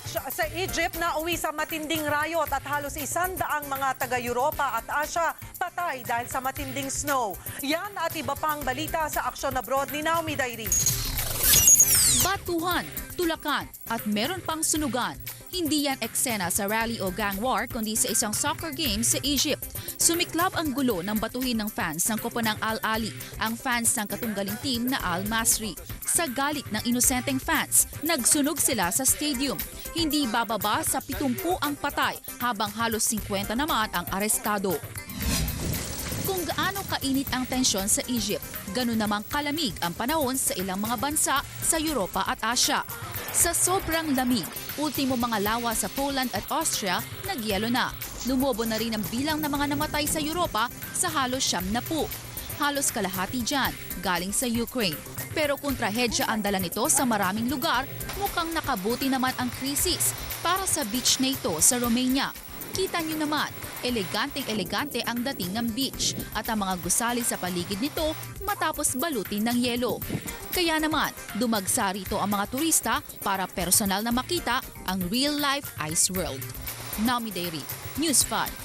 batch sa Egypt na uwi sa matinding rayot at halos isandaang mga taga-Europa at Asia patay dahil sa matinding snow. Yan at iba pang balita sa Aksyon Abroad ni Naomi Dairi. Batuhan, tulakan at meron pang sunugan. Hindi yan eksena sa rally o gang war kundi sa isang soccer game sa Egypt. Sumiklab ang gulo ng batuhin ng fans ng koponang Al Ali, ang fans ng katunggaling team na Al Masri. Sa galit ng inosenteng fans, nagsunog sila sa stadium. Hindi bababa sa 70 ang patay habang halos 50 naman ang arestado. Kung gaano kainit ang tensyon sa Egypt, ganun namang kalamig ang panahon sa ilang mga bansa sa Europa at Asia. Sa sobrang lamig, ultimo mga lawa sa Poland at Austria nagyelo na. Lumobo na rin ang bilang ng mga namatay sa Europa sa halos siyam na po. Halos kalahati dyan, galing sa Ukraine. Pero kung trahedya ang dala nito sa maraming lugar, mukhang nakabuti naman ang krisis para sa beach na ito sa Romania. Kita nyo naman, eleganteng-elegante ang dating ng beach at ang mga gusali sa paligid nito matapos balutin ng yelo. Kaya naman, dumagsa rito ang mga turista para personal na makita ang real-life ice world. Naomi Dairy, News 5.